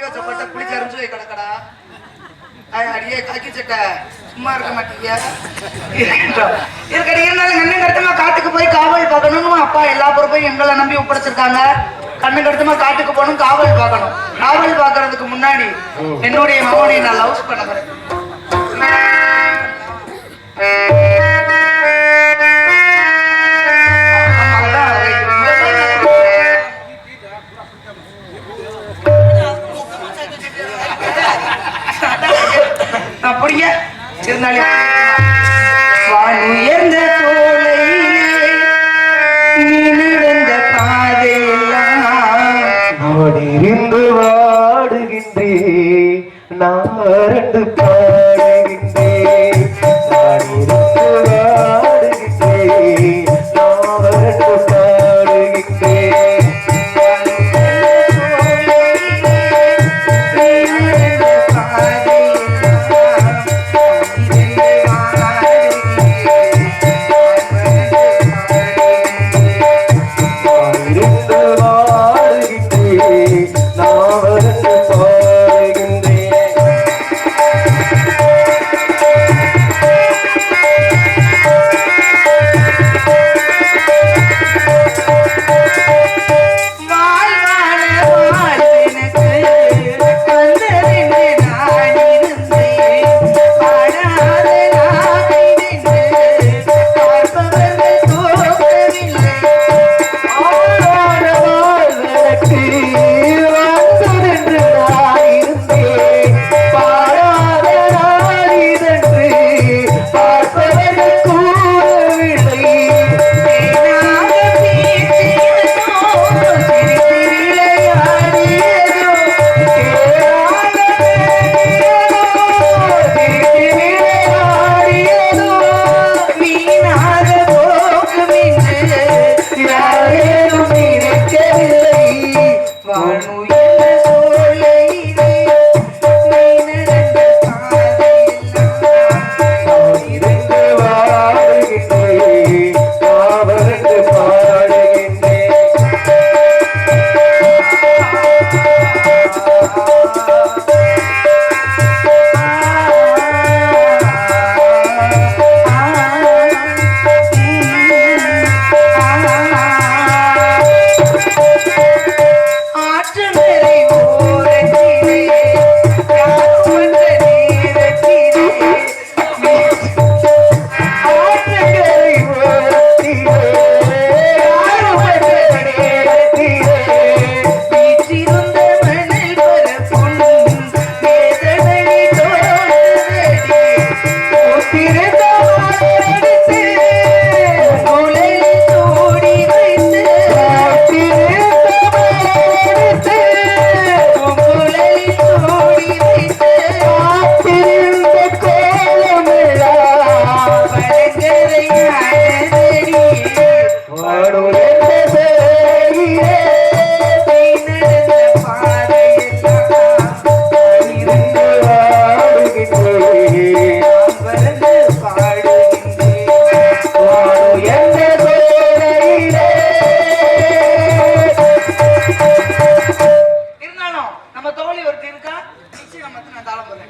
வச்சப்பட்ட குளிச்சு அரிஞ்சு போய் கிடக்கடா. அடியே காக்கி சட்டை. சும்மா இருக்க மாட்டீங்க. இருக்கடி இருந்தாலும் கண்ணன் கருத்தமா காட்டுக்கு போய் காவல் பார்க்கணும்னு அப்பா எல்லா பொறுப்பையும் எங்களை நம்பி ஒப்படைச்சிருக்காங்க. கண்ணன் கருத்தமா காட்டுக்கு போகணும் காவல் பார்க்கணும். காவல் பார்க்கறதுக்கு முன்னாடி என்னுடைய மகனை நான் லவ்ஸ் பண்ண போறேன். அப்படிங்க இருந்தாலும் வான் உயர்ந்த சோலையிலே நீ பாதையெல்லாம் नमो இருக்கா நிச்சயம் மட்டும் நான் தாளம் போடுறேன்